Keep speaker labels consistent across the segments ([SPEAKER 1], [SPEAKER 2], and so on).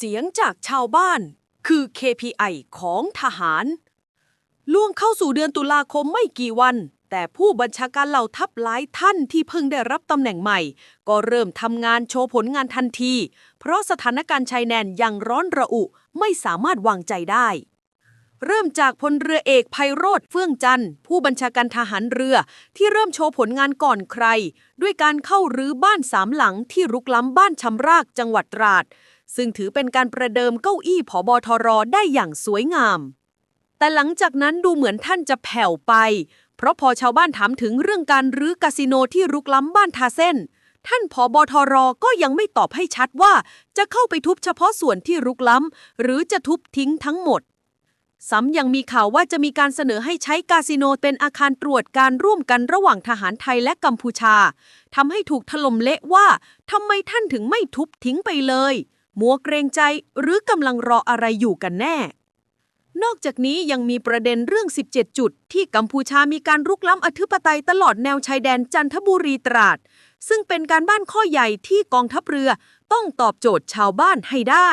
[SPEAKER 1] เสียงจากชาวบ้าน คือ KPI ของทหาร ล่วงเข้าสู่เดือนตุลาคมไม่กี่วัน แต่ผู้บัญชาการเหล่าทัพหลายท่านที่เพิ่งได้รับตำแหน่งใหม่ ก็เริ่มทำงานโชว์ผลงานทันที เพราะสถานการณ์ชายแดนยังร้อนระอุไม่สามารถวางใจได้เริ่มจากพลเรือเอกไพโรธเฟื่องจันทร์ ผู้บัญชาการทหารเรือที่เริ่มโชว์ผลงานก่อนใคร ด้วยการเข้ารื้อบ้านสามหลังที่รุกล้ำบ้านชำรากจังหวัดตราด ซึ่งถือเป็นการประเดิมเก้าอี้ผอบทรได้อย่างสวยงาม แต่หลังจากนั้นดูเหมือนท่านจะแผ่วไป เพราะพอชาวบ้านถามถึงเรื่องการรื้อคาสิโนที่รุกล้ำบ้านทาเส้น ท่านผอบทรก็ยังไม่ตอบให้ชัดว่า จะเข้าไปทุบเฉพาะส่วนที่รุกล้ำ หรือจะทุบทิ้งทั้งหมดซ้ำยังมีข่าวว่าจะมีการเสนอให้ใช้คาสิโนเป็นอาคารตรวจการร่วมกันระหว่างทหารไทยและกัมพูชาทำให้ถูกถล่มเละว่าทำไมท่านถึงไม่ทุบทิ้งไปเลย มัวเกรงใจหรือกำลังรออะไรอยู่กันแน่ นอกจากนี้ยังมีประเด็นเรื่อง 17 จุด ที่กัมพูชามีการรุกล้ำอธิปไตยตลอดแนวชายแดนจันทบุรีตราด ซึ่งเป็นการบ้านข้อใหญ่ที่กองทัพเรือต้องตอบโจทย์ชาวบ้านให้ได้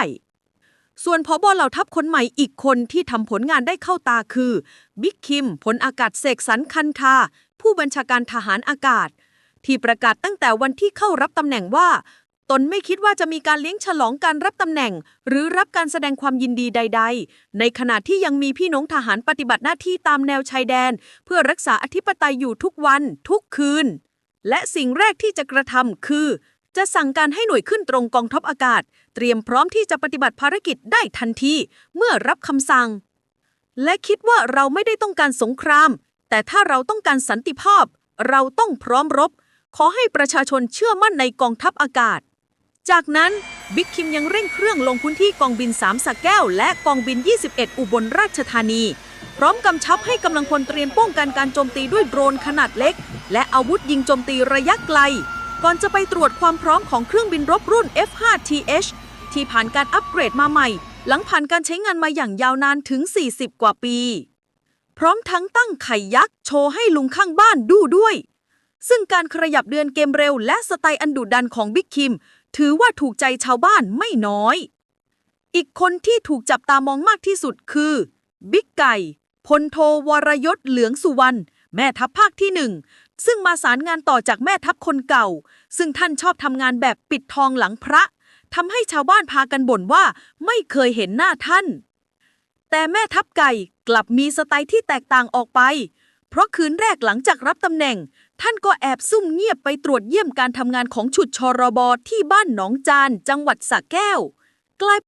[SPEAKER 1] ส่วนพอบอเหล่าทัพคนใหม่อีกคนที่ทำผลงานได้เข้าตาคือบิ๊กคิมพลอากาศเสกสรรคันธาผู้บัญชาการทหารอากาศ ที่ประกาศตั้งแต่วันที่เข้ารับตำแหน่งว่า นไม่คิดว่าจะมีการเลี้ยงฉลองการรับตำแหน่ง หรือรับการแสดงความยินดีใด ๆ ในขณะที่ยังมีพี่น้องทหารปฏิบัติหน้าที่ตามแนวชายแดน เพื่อรักษาอธิปไตยอยู่ทุกวัน ทุกคืน และสิ่งแรกที่จะกระทำคือ จะสั่งการให้หน่วยขึ้นตรงกองทัพอากาศ เตรียมพร้อมที่จะปฏิบัติภารกิจได้ทันทีเมื่อรับคำสั่ง และคิดว่าเราไม่ได้ต้องการสงคราม แต่ถ้าเราต้องการสันติภาพ เราต้องพร้อมรบขอให้ประชาชนเชื่อมั่นในกองทัพอากาศ จากนั้นบิ๊กคิมยังเร่งเครื่องลงพื้นที่กองบิน 3สักแก้ว และกองบิน 21 อุบลราชธานี พร้อมกำชับให้กำลังพลเตรียมป้องกันการโจมตีด้วยโดรนขนาดเล็ก และอาวุธยิงโจมตีระยะไกล ก่อนจะไปตรวจความพร้อมของเครื่องบินรบรุ่น F5TH ที่ผ่านการอัปเกรดมาใหม่ หลังผ่านการใช้งานมาอย่างยาวนานถึง 40 กว่าปี พร้อมทั้งตั้งไข่ยักษ์โชว์ให้ลุงข้างบ้านดูด้วย ซึ่งการขยับเดือนเกมเร็วและสไตล์อันดุดันของบิ๊กคิม ถือว่าถูกใจชาวบ้านไม่น้อย อีกคนที่ถูกจับตามองมากที่สุดคือ บิ๊กไก่พลโทวรยศเหลืองสุวรรณแม่ทัพภาคที่หนึ่งซึ่งมาสารงานต่อจากแม่ทัพคนเก่า ซึ่งท่านชอบทำงานแบบปิดทองหลังพระทำให้ชาวบ้านพากันบ่นว่าไม่เคยเห็นหน้าท่าน แต่แม่ทัพไก่กลับมีสไตล์ที่แตกต่างออกไป เพราะคืนแรกหลังจากรับตำแหน่ง ท่านก็แอบซุ่มเงียบไปตรวจเยี่ยมการทำงานของฉุดชรบที่บ้านหนองจาน จังหวัดสระแก้ว กลาย